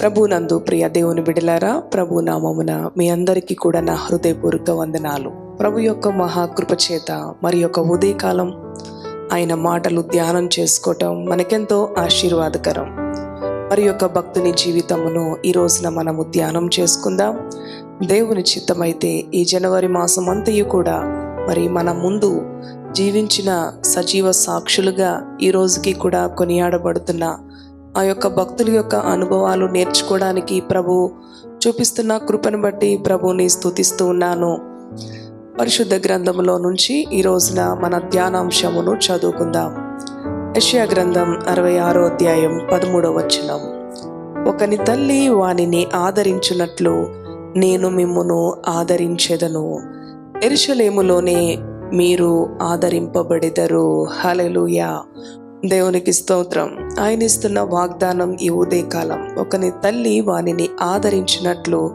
ప్రభునందు ప్రియ దేవుని బిడలారా ప్రభు నామమున మీ అందరికీ కూడా నా హృదయపూర్వక వందనాలు. ప్రభు యొక్క మహాకృప చేత మరి యొక్క ఉదయకాలం ఆయన మాటలు ధ్యానం చేసుకోవటం మనకెంతో ఆశీర్వాదకరం. మరి యొక్క భక్తుని జీవితమును ఈ రోజున మనము ధ్యానం చేసుకుందాం. దేవుని చిత్తమైతే ఈ జనవరి మాసం అంతయు కూడా మరి మన ముందు జీవించిన సజీవ సాక్షులుగా ఈ రోజుకి కూడా కొనియాడబడుతున్న ఆ యొక్క భక్తుల యొక్క అనుభవాలు నేర్చుకోవడానికి ప్రభు చూపిస్తున్న కృపను బట్టి ప్రభుని స్థుతిస్తూ ఉన్నాను. పరిశుద్ధ గ్రంథంలో నుంచి ఈ రోజున మన ధ్యానాంశమును చదువుకుందాం. యెషయా గ్రంథం అరవై ఆరో అధ్యాయం పదమూడవ వచనం. ఒకని తల్లి వానిని ఆదరించినట్లు నేను మిమ్మును ఆదరించెదను. ఎరుషలేములోనే మీరు ఆదరింపబడెదరు. హలలుయా దేవునికి స్తోత్రం. ఆయన ఇస్తున్న వాగ్దానం ఈ ఉదయకాలం. ఒకని తల్లి వానిని ఆదరించినట్లు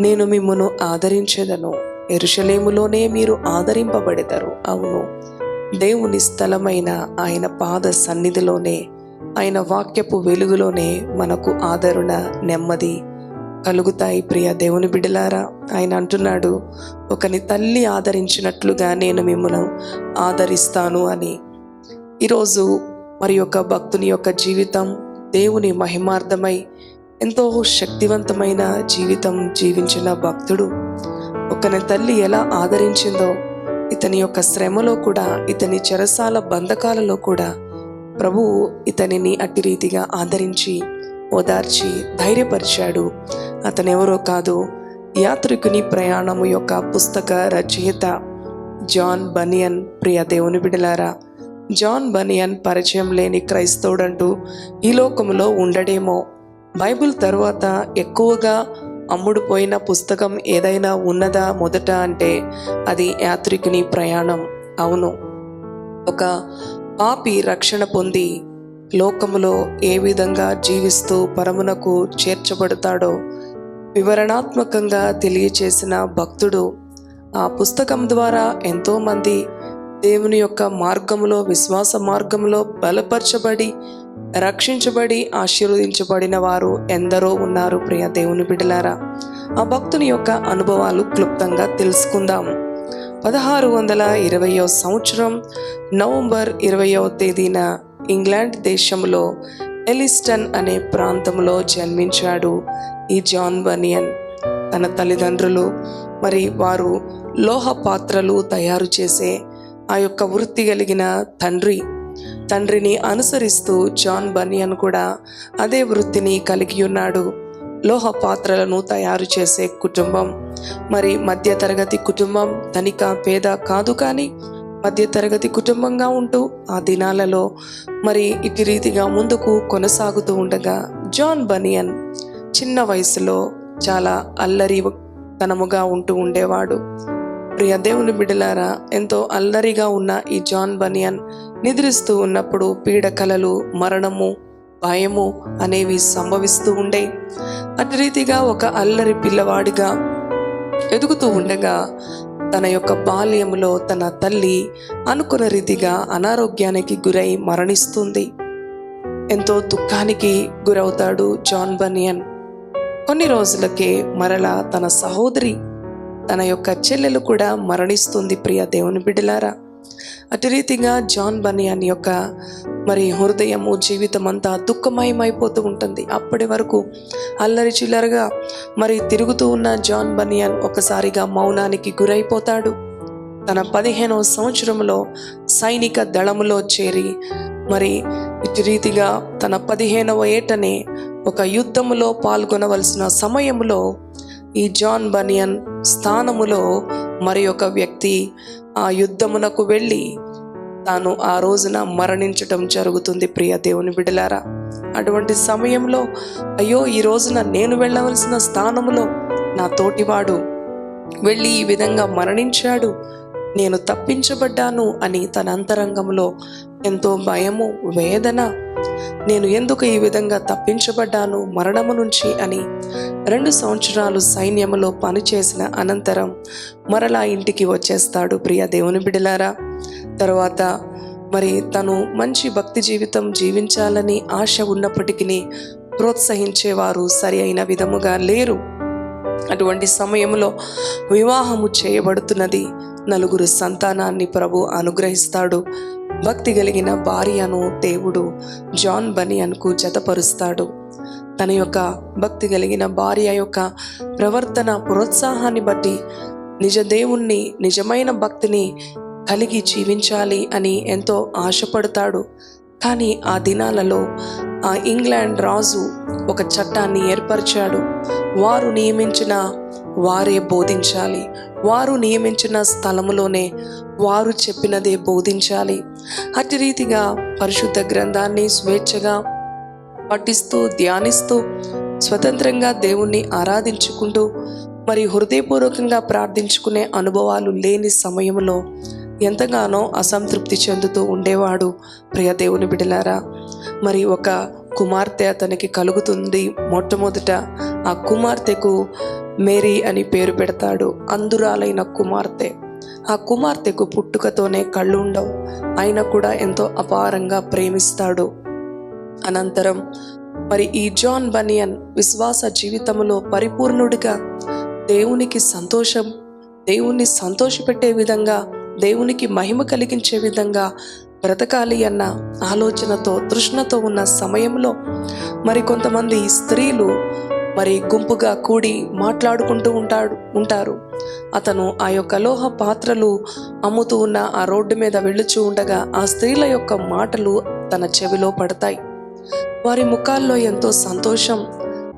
నేను మిమ్మను ఆదరించేదను. ఎరుషలేములోనే మీరు ఆదరింపబడతారు అవును. దేవుని స్థలమైన ఆయన పాద సన్నిధిలోనే ఆయన వాక్యపు వెలుగులోనే మనకు ఆదరణ నెమ్మది కలుగుతాయి ప్రియ దేవుని బిడలారా. ఆయన అంటున్నాడు ఒకని తల్లి ఆదరించినట్లుగా నేను మిమ్మల్ని ఆదరిస్తాను అని. ఈరోజు మరి యొక్క భక్తుని యొక్క జీవితం దేవుని మహిమార్థమై ఎంతో శక్తివంతమైన జీవితం జీవించిన భక్తుడు. ఒకని తల్లి ఎలా ఆదరించిందో ఇతని యొక్క శ్రమలో కూడా ఇతని చెరసాల బంధకాలలో కూడా ప్రభువు ఇతనిని అట్టి రీతిగా ఆదరించి ఓదార్చి ధైర్యపరిచాడు. అతనెవరో కాదు యాత్రికుని ప్రయాణము యొక్క పుస్తక రచయిత జాన్ బనియన్. ప్రియ దేవుని బిడలారా జాన్ బనియన్ పరిచయం లేని క్రైస్తవుడంటూ ఈ లోకంలో ఉండడేమో. బైబిల్ తర్వాత ఎక్కువగా అమ్ముడుపోయిన పుస్తకం ఏదైనా ఉన్నదా మొదట అంటే అది యాత్రికుని ప్రయాణం. అవును. ఒక పాపి రక్షణ పొంది లోకములో ఏ విధంగా జీవిస్తూ పరమునకు చేర్చబడతాడో వివరణాత్మకంగా తెలియచేసిన భక్తుడు ఆ పుస్తకం ద్వారా ఎంతోమంది దేవుని యొక్క మార్గంలో విశ్వాస మార్గంలో బలపరచబడి రక్షించబడి ఆశీర్వదించబడిన వారు ఎందరో ఉన్నారు ప్రియ దేవుని బిడ్డలారా. ఆ భక్తుని యొక్క అనుభవాలు క్లుప్తంగా తెలుసుకుందాం. పదహారు వందల ఇరవయో సంవత్సరం నవంబర్ ఇరవయో తేదీన ఇంగ్లాండ్ దేశంలో ఎలిస్టన్ అనే ప్రాంతంలో జన్మించాడు ఈ జాన్ బనియన్. తన తల్లిదండ్రులు మరి వారు లోహ పాత్రలు తయారు చేసే ఆ యొక్క వృత్తి కలిగిన తండ్రి. తండ్రిని అనుసరిస్తూ జాన్ బనియన్ కూడా అదే వృత్తిని కలిగి ఉన్నాడు. లోహ పాత్రలను తయారు చేసే కుటుంబం. మరి మధ్య తరగతి కుటుంబం ధనిక పేద కాదు కానీ మధ్య తరగతి కుటుంబంగా ఉంటూ ఆ దినాలలో మరి ఇటు రీతిగా ముందుకు కొనసాగుతూ ఉండగా జాన్ బనియన్ చిన్న వయసులో చాలా అల్లరి తనముగా ఉంటూ ఉండేవాడు. ప్రియ దేవుని బిడ్డలారా ఎంతో అల్లరిగా ఉన్న ఈ జాన్ బనియన్ నిద్రిస్తూ ఉన్నప్పుడు పీడకలలు మరణము భయము అనేవి సంభవిస్తూ ఉండే అటు రీతిగా ఒక అల్లరి పిల్లవాడిగా ఎదుగుతూ ఉండగా తన యొక్క బాల్యములో తన తల్లి అనుకున్న రీతిగా అనారోగ్యానికి గురై మరణిస్తుంది. ఎంతో దుఃఖానికి గురవుతాడు జాన్ బనియన్. కొన్ని రోజులకే మరలా తన సహోదరి తన యొక్క చెల్లెలు కూడా మరణిస్తుంది ప్రియ దేవుని బిడ్డలారా. అటు రీతిగా జాన్ బనియన్ యొక్క మరి హృదయము జీవితం అంతా దుఃఖమయమైపోతూ ఉంటుంది. అప్పటి వరకు అల్లరి చిల్లరగా మరి తిరుగుతూ ఉన్న జాన్ బనియన్ ఒకసారిగా మౌనానికి గురైపోతాడు. తన పదిహేనవ సంవత్సరంలో సైనిక దళములో చేరి మరి ఇటు రీతిగా తన పదిహేనవ ఏటనే ఒక యుద్ధములో పాల్గొనవలసిన సమయంలో ఈ జాన్ బనియన్ స్థానములో మరి ఒక వ్యక్తి ఆ యుద్ధమునకు వెళ్ళి తాను ఆ రోజున మరణించటం జరుగుతుంది ప్రియ దేవుని బిడలారా. అటువంటి సమయంలో అయ్యో ఈ రోజున నేను వెళ్ళవలసిన స్థానములో నా తోటివాడు వెళ్ళి ఈ విధంగా మరణించాడు నేను తప్పించబడ్డాను అని తన అంతరంగంలో ఎంతో భయము వేదన నేను ఎందుకు ఈ విధంగా తప్పించబడ్డాను మరణము నుంచి అని రెండు సంవత్సరాలు సైన్యములో పనిచేసిన అనంతరం మరలా ఇంటికి వచ్చేస్తాడు ప్రియ దేవుని బిడలారా. తర్వాత మరి తను మంచి భక్తి జీవితం జీవించాలని ఆశ ఉన్నప్పటికీ ప్రోత్సహించేవారు సరి అయిన విధముగా లేరు. అటువంటి సమయంలో వివాహము చేయబడుతున్నది నలుగురు సంతానాన్ని ప్రభు అనుగ్రహిస్తాడు. భక్తి కలిగిన భార్యను దేవుడు జాన్ బనియన్కు జతపరుస్తాడు. తన యొక్క భక్తి కలిగిన భార్య యొక్క ప్రవర్తన ప్రోత్సాహాన్ని బట్టి నిజ దేవుణ్ణి నిజమైన భక్తిని కలిగి జీవించాలి అని ఎంతో ఆశపడతాడు. కానీ ఆ దినాలలో ఆ ఇంగ్లాండ్ రాజు ఒక చట్టాన్ని ఏర్పరిచాడు. వారు నియమించిన వారే బోధించాలి. వారు నియమించిన స్థలములోనే వారు చెప్పినదే బోధించాలి. అట్టి రీతిగా పరిశుద్ధ గ్రంథాన్ని స్వేచ్ఛగా పఠిస్తూ ధ్యానిస్తూ స్వతంత్రంగా దేవుణ్ణి ఆరాధించుకుంటూ మరి హృదయపూర్వకంగా ప్రార్థించుకునే అనుభవాలు లేని సమయంలో ఎంతగానో అసంతృప్తి చెందుతూ ఉండేవాడు ప్రియ దేవుని బిడలారా. మరి ఒక కుమార్తె అతనికి కలుగుతుంది. మొట్టమొదట ఆ కుమార్తెకు మేరీ అని పేరు పెడతాడు అందురాలైన కుమార్తె. ఆ కుమార్తెకు పుట్టుకతోనే కళ్ళు ఉండవు ఆయన కూడా ఎంతో అపారంగా ప్రేమిస్తాడు. అనంతరం మరి ఈ జాన్ బనియన్ విశ్వాస జీవితంలో పరిపూర్ణుడిగా? దేవునికి సంతోషం? దేవుణ్ణి సంతోషపెట్టే విధంగా? దేవునికి మహిమ కలిగించే విధంగా? బ్రతకాలి అన్న ఆలోచనతో తృష్ణతో ఉన్న సమయంలో మరి కొంతమంది స్త్రీలు మరి గుంపుగా కూడి మాట్లాడుకుంటూ ఉంటాడు ఉంటారు. అతను ఆ యొక్క లోహ పాత్రలు అమ్ముతూ ఉన్న ఆ రోడ్డు మీద వెళ్ళుచూ ఉండగా ఆ స్త్రీల యొక్క మాటలు తన చెవిలో పడతాయి. వారి ముఖాల్లో ఎంతో సంతోషం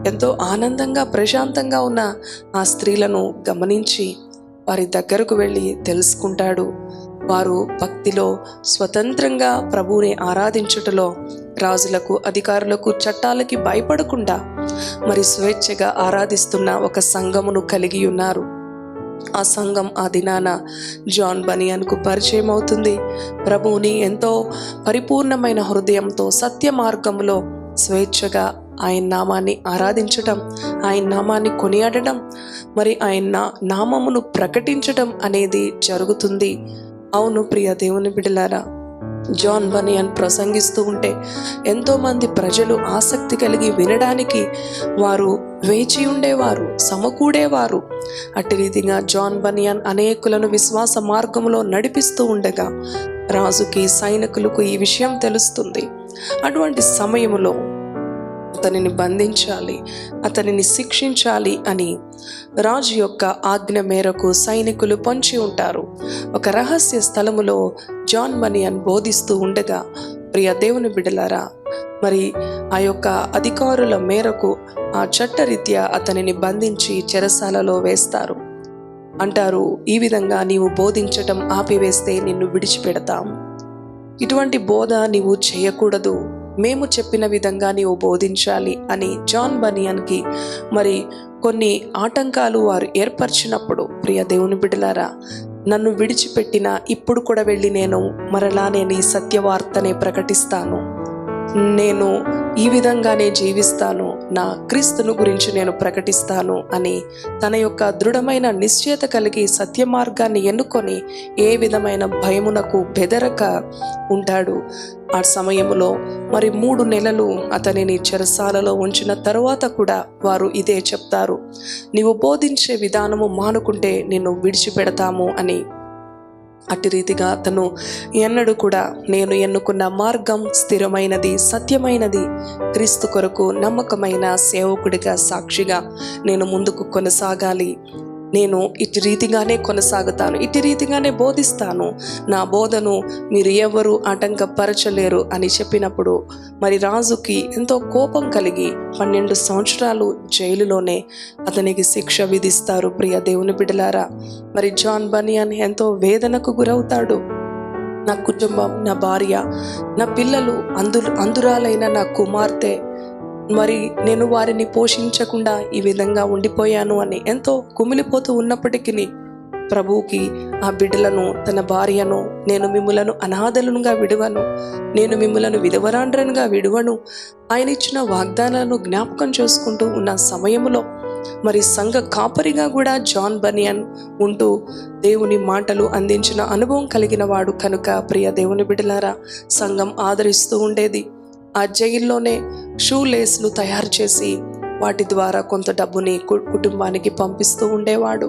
ఎంతో ఆనందంగా ప్రశాంతంగా ఉన్న ఆ స్త్రీలను గమనించి వారి దగ్గరకు వెళ్ళి తెలుసుకుంటాడు. వారు భక్తిలో స్వతంత్రంగా ప్రభువుని ఆరాధించుటలో రాజులకు అధికారులకు చట్టాలకి భయపడకుండా మరి స్వేచ్ఛగా ఆరాధిస్తున్న ఒక సంఘమును కలిగి ఉన్నారు. ఆ సంఘం ఆ దినాన జాన్ బనియన్కు పరిచయం అవుతుంది ప్రభువుని ఎంతో పరిపూర్ణమైన హృదయంతో సత్య మార్గంలో స్వేచ్ఛగా ఆయన నామాన్ని ఆరాధించటం ఆయన నామాన్ని కొనియాడటం మరి ఆయన నామమును ప్రకటించటం అనేది జరుగుతుంది. అవును ప్రియ దేవుని బిడలారా జాన్ బనియన్ ప్రసంగిస్తూ ఉంటే ఎంతోమంది ప్రజలు ఆసక్తి కలిగి వినడానికి వారు వేచి ఉండేవారు సమకూడేవారు. అట్టి రీతిగా జాన్ బనియన్ అనేకులను విశ్వాస మార్గంలో నడిపిస్తూ ఉండగా రాజుకి సైనికులకు ఈ విషయం తెలుస్తుంది. అటువంటి సమయంలో అతనిని బంధించాలి అతనిని శిక్షించాలి అని రాజు యొక్క ఆజ్ఞ మేరకు సైనికులు పొంచి ఉంటారు. ఒక రహస్య స్థలములో జాన్ మనియన్ బోధిస్తూ ఉండగా ప్రియ దేవుని బిడలారా మరి ఆ యొక్క అధికారుల మేరకు ఆ చట్టరీత్యా అతనిని బంధించి చెరసాలలో వేస్తారు. అంటారు ఈ విధంగా నీవు బోధించటం ఆపివేస్తే నిన్ను విడిచిపెడతాం. ఇటువంటి బోధ నీవు చేయకూడదు. మేము చెప్పిన విధంగా నీవు బోధించాలి అని జాన్ బనియన్కి మరి కొన్ని ఆటంకాలు వారు ఏర్పరిచినప్పుడు ప్రియ దేవుని బిడలారా నన్ను విడిచిపెట్టిన ఇప్పుడు కూడా వెళ్ళి నేను మరలా నేను ఈ సత్యవార్తనే ప్రకటిస్తాను. నేను ఈ విధంగానే జీవిస్తాను. నా క్రీస్తును గురించి నేను ప్రకటిస్తాను అని తన యొక్క దృఢమైన నిశ్చయత కలిగి సత్య మార్గాన్ని ఎన్నుకొని ఏ విధమైన భయమునకు బెదరక ఉంటాడు. ఆ సమయంలో మరి మూడు నెలలు అతనిని చెరసాలలో ఉంచిన తరువాత కూడా వారు ఇదే చెప్తారు. నీవు బోధించే విధానము మానుకుంటే నిన్ను విడిచిపెడతాము అని అట్టి రీతిగా అతను ఎన్నడూ కూడా నేను ఎన్నుకున్న మార్గం స్థిరమైనది సత్యమైనది క్రీస్తు కొరకు నమ్మకమైన సేవకుడిగా సాక్షిగా నేను ముందుకు కొనసాగాలి. నేను ఇటు రీతిగానే కొనసాగుతాను ఇటు రీతిగానే బోధిస్తాను. నా బోధను మీరు ఎవరు ఆటంకపరచలేరు అని చెప్పినప్పుడు మరి రాజుకి ఎంతో కోపం కలిగి పన్నెండు సంవత్సరాలు జైలులోనే అతనికి శిక్ష విధిస్తారు ప్రియ దేవుని బిడలారా మరి జాన్ బనియన్ ఎంతో వేదనకు గురవుతాడు. నా కుటుంబం నా భార్య నా పిల్లలు అందు అందురాలైన నా కుమార్తె మరి నేను వారిని పోషించకుండా ఈ విధంగా ఉండిపోయాను అని ఎంతో కుమిలిపోతూ ఉన్నప్పటికీ ప్రభువుకి ఆ బిడ్డలను తన భార్యను నేను మిమ్మలను అనాథలనుగా విడువను. నేను మిమ్మలను విధవరాండ్రనుగా విడువను. ఆయన ఇచ్చిన వాగ్దానాలను జ్ఞాపకం చేసుకుంటూ ఉన్న సమయంలో మరి సంఘ కాపరిగా కూడా జాన్ బనియన్ ఉంటూ దేవుని మాటలు అందించిన అనుభవం కలిగిన వాడు కనుక ప్రియ దేవుని బిడ్డలారా సంఘం ఆదరిస్తూ ఉండేది. ఆ జైల్లోనే షూ లేస్లు తయారు చేసి వాటి ద్వారా కొంత డబ్బుని కు- కుటుంబానికి పంపిస్తూ ఉండేవాడు.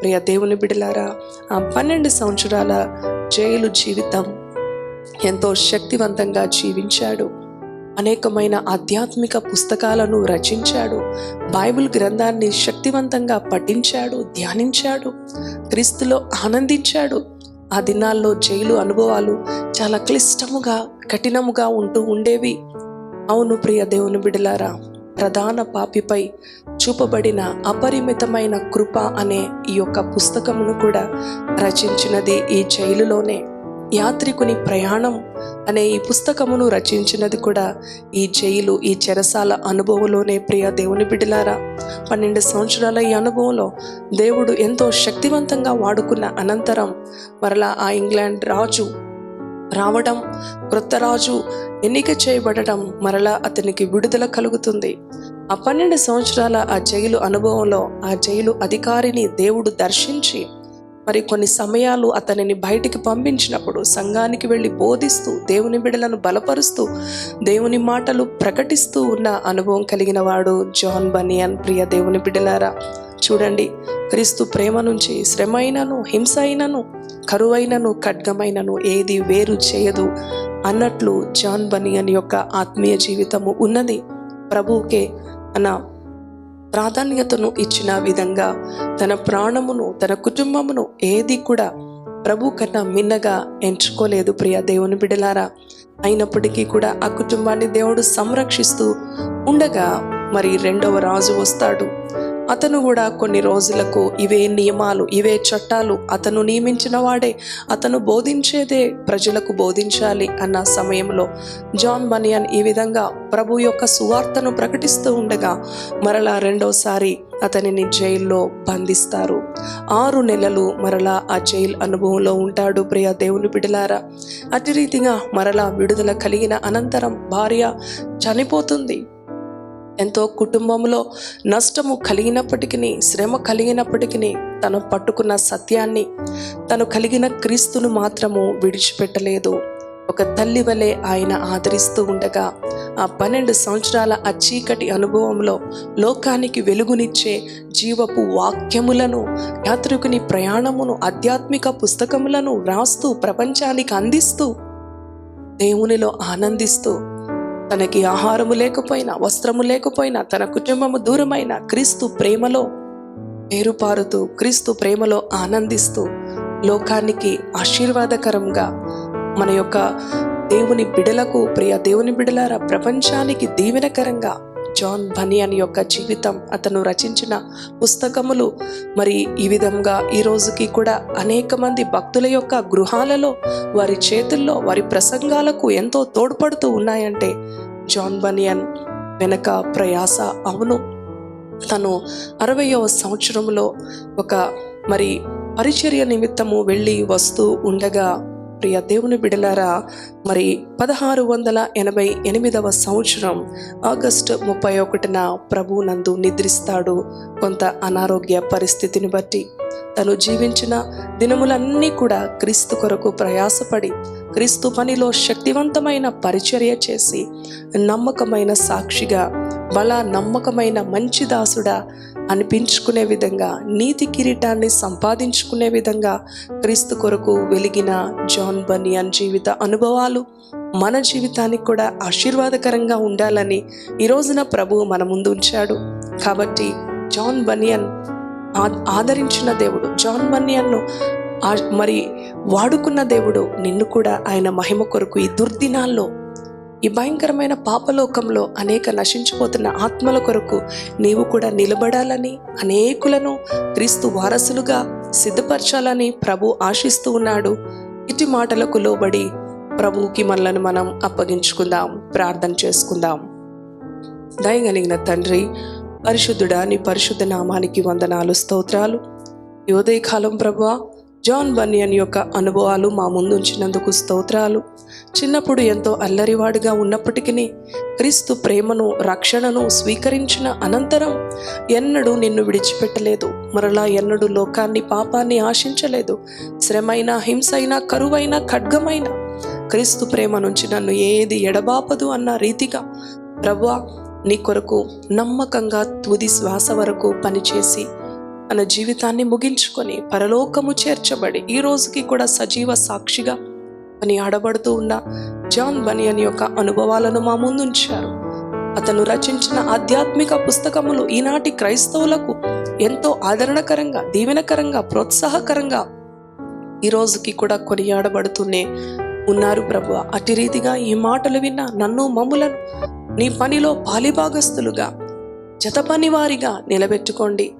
ప్రియ దేవుని బిడలారా ఆ పన్నెండు సంవత్సరాల జైలు జీవితం ఎంతో శక్తివంతంగా జీవించాడు. అనేకమైన ఆధ్యాత్మిక పుస్తకాలను రచించాడు. బైబిల్ గ్రంథాన్ని శక్తివంతంగా పఠించాడు ధ్యానించాడు. క్రీస్తులో ఆనందించాడు. ఆ దినాల్లో జైలు అనుభవాలు చాలా క్లిష్టముగా కఠినముగా ఉంటూ ఉండేవి. అవును ప్రియ దేవుని బిడలారా ప్రధాన పాపిపై చూపబడిన అపరిమితమైన కృప అనే ఈ యొక్క పుస్తకమును కూడా రచించినది ఈ జైలులోనే. యాత్రికుని ప్రయాణం అనే ఈ పుస్తకమును రచించినది కూడా ఈ జైలు ఈ చెరసాల అనుభవంలోనే ప్రియ దేవుని బిడ్డలారా. పన్నెండు సంవత్సరాల ఈ అనుభవంలో దేవుడు ఎంతో శక్తివంతంగా వాడుకున్న అనంతరం మరలా ఆ ఇంగ్లాండ్ రాజు రావడం క్రొత్త రాజు ఎన్నిక చేయబడటం మరలా అతనికి విడుదల కలుగుతుంది. ఆ పన్నెండు సంవత్సరాల ఆ జైలు అనుభవంలో ఆ జైలు అధికారిని దేవుడు దర్శించి మరి కొన్ని సమయాలు అతనిని బయటికి పంపించినప్పుడు సంఘానికి వెళ్ళి బోధిస్తూ దేవుని బిడలను బలపరుస్తూ దేవుని మాటలు ప్రకటిస్తూ ఉన్న అనుభవం కలిగిన వాడు జాన్ బనియన్. ప్రియ దేవుని బిడలారా చూడండి క్రీస్తు ప్రేమ నుంచి శ్రమ అయినను హింస అయినను కరువైనను ఖడ్గమైనను ఏది వేరు చేయదు అన్నట్లు జాన్ బనియన్ యొక్క ఆత్మీయ జీవితము ఉన్నది. ప్రభువుకే అన్న ప్రాధాన్యతను ఇచ్చిన విధంగా తన ప్రాణమును తన కుటుంబమును ఏది కూడా ప్రభు కన్నా మిన్నగా ఎంచుకోలేదు ప్రియ దేవుని బిడలారా. అయినప్పటికీ కూడా ఆ కుటుంబాన్ని దేవుడు సంరక్షిస్తూ ఉండగా మరి రెండవ రాజు వస్తాడు. అతను కూడా కొన్ని రోజులకు ఇవే నియమాలు ఇవే చట్టాలు అతను నియమించిన వాడే. అతను బోధించేదే ప్రజలకు బోధించాలి అన్న సమయంలో జాన్ బనియన్ ఈ విధంగా ప్రభు యొక్క సువార్తను ప్రకటిస్తూ ఉండగా మరలా రెండోసారి అతనిని జైల్లో బంధిస్తారు. ఆరు నెలలు మరలా ఆ జైలు అనుభవంలో ఉంటాడు ప్రియ దేవుని బిడలారా. అతి రీతిగా మరలా విడుదల కలిగిన అనంతరం భార్య చనిపోతుంది. ఎంతో కుటుంబంలో నష్టము కలిగినప్పటికీ శ్రమ కలిగినప్పటికీ తను పట్టుకున్న సత్యాన్ని తను కలిగిన క్రీస్తును మాత్రము విడిచిపెట్టలేదు. ఒక తల్లి వలె ఆయన ఆదరిస్తూ ఉండగా ఆ పన్నెండు సంవత్సరాల ఆ చీకటి అనుభవంలో లోకానికి వెలుగునిచ్చే జీవపు వాక్యములను యాత్రికుని ప్రయాణమును ఆధ్యాత్మిక పుస్తకములను వ్రాస్తూ ప్రపంచానికి అందిస్తూ దేవునిలో ఆనందిస్తూ తనకి ఆహారము లేకపోయినా వస్త్రము లేకపోయినా తన కుటుంబము దూరమైన క్రీస్తు ప్రేమలో పేరుపారుతూ క్రీస్తు ప్రేమలో ఆనందిస్తూ లోకానికి ఆశీర్వాదకరంగా మన యొక్క దేవుని బిడలకు ప్రియ దేవుని బిడలారా ప్రపంచానికి దీవెనకరంగా జాన్ బనియన్ యొక్క జీవితం అతను రచించిన పుస్తకములు. మరి ఈ విధంగా ఈ రోజుకి కూడా అనేక మంది భక్తుల యొక్క గృహాలలో వారి చేతుల్లో వారి ప్రసంగాలకు ఎంతో తోడ్పడుతూ ఉన్నాయంటే జాన్ బనియన్ వెనక ప్రయాస. అవును తను అరవయవ సంవత్సరంలో ఒక మరి పరిచర్య నిమిత్తము వెళ్ళి వస్తూ ఉండగా ప్రియ దేవుని బిడలారా మరి పదహారు వందల ఎనభై ఎనిమిదవ సంవత్సరం ఆగస్టు ముప్పై ఒకటిన ప్రభు నందు నిద్రిస్తాడు కొంత అనారోగ్య పరిస్థితిని బట్టి. తను జీవించిన దినములన్నీ కూడా క్రీస్తు కొరకు ప్రయాసపడి క్రీస్తు పనిలో శక్తివంతమైన పరిచర్య చేసి నమ్మకమైన సాక్షిగా బల నమ్మకమైన మంచి దాసుడా అనిపించుకునే విధంగా నీతి కిరీటాన్ని సంపాదించుకునే విధంగా క్రీస్తు కొరకు వెలిగిన జాన్ బనియన్ జీవిత అనుభవాలు మన జీవితానికి కూడా ఆశీర్వాదకరంగా ఉండాలని ఈ రోజున మన ముందు ఉంచాడు. కాబట్టి జాన్ బనియన్ ఆ- ఆదరించిన దేవుడు జాన్ బనియన్ను మరి వాడుకున్న దేవుడు నిన్ను కూడా ఆయన మహిమ కొరకు ఈ దుర్దినాల్లో ఈ భయంకరమైన పాపలోకంలో అనేక నశించిపోతున్న ఆత్మల కొరకు నీవు కూడా నిలబడాలని అనేకులను క్రీస్తు వారసులుగా సిద్ధపరచాలని ప్రభు ఆశిస్తూ ఉన్నాడు. ఇటు మాటలకు లోబడి ప్రభువుకి మనలను మనం అప్పగించుకుందాం ప్రార్థన చేసుకుందాం. దయగలిగిన తండ్రి పరిశుద్ధుడా నీ పరిశుద్ధ నామానికి వందనాలు స్తోత్రాలు. యోదయకాలం ఉదయకాలం ప్రభువా జాన్ బనియన్ యొక్క అనుభవాలు మా ముందు ఉంచినందుకు స్తోత్రాలు. చిన్నప్పుడు ఎంతో అల్లరివాడుగా ఉన్నప్పటికీ క్రీస్తు ప్రేమను రక్షణను స్వీకరించిన అనంతరం ఎన్నడూ నిన్ను విడిచిపెట్టలేదు. మరలా ఎన్నడూ లోకాన్ని పాపాన్ని ఆశించలేదు. శ్రమైనా హింసైన కరువైన ఖడ్గమైన క్రీస్తు ప్రేమ నుంచి నన్ను ఏది ఎడబాపదు అన్న రీతిగా ప్రభువా నీ కొరకు నమ్మకంగా తుది శ్వాస వరకు పనిచేసి మన జీవితాన్ని ముగించుకొని పరలోకము చేర్చబడి ఈ రోజుకి కూడా సజీవ సాక్షిగా అని ఆడబడుతూ ఉన్న జాన్ బనియన్ యొక్క అనుభవాలను మా ముందుంచారు. అతను రచించిన ఆధ్యాత్మిక పుస్తకములు ఈనాటి క్రైస్తవులకు ఎంతో ఆదరణకరంగా దీవెనకరంగా ప్రోత్సాహకరంగా ఈ రోజుకి కూడా కొనియాడబడుతూనే ఉన్నారు ప్రభు. అటు రీతిగా ఈ మాటలు విన్న నన్ను మమ్ములను నీ పనిలో పాలిభాగస్తులుగా జత పనివారిగా నిలబెట్టుకోండి.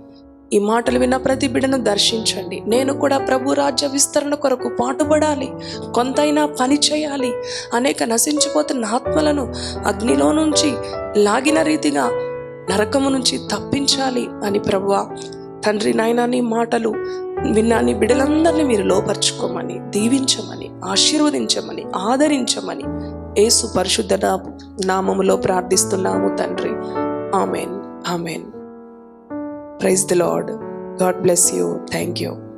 ఈ మాటలు విన్న ప్రతి బిడ్డను దర్శించండి. నేను కూడా ప్రభు రాజ్య విస్తరణ కొరకు పాటుపడాలి. కొంతైనా పని చేయాలి. అనేక నశించిపోతున్న ఆత్మలను అగ్నిలో నుంచి లాగిన రీతిగా నరకము నుంచి తప్పించాలి అని ప్రభువా తండ్రి నాయన నీ మాటలు విన్నాని బిడ్డలందరినీ మీరు లోపరుచుకోమని దీవించమని ఆశీర్వదించమని ఆదరించమని ఏసు పరిశుద్ధ నామములో ప్రార్థిస్తున్నాము తండ్రి. Amen. Amen. Praise the Lord. God bless you. Thank you.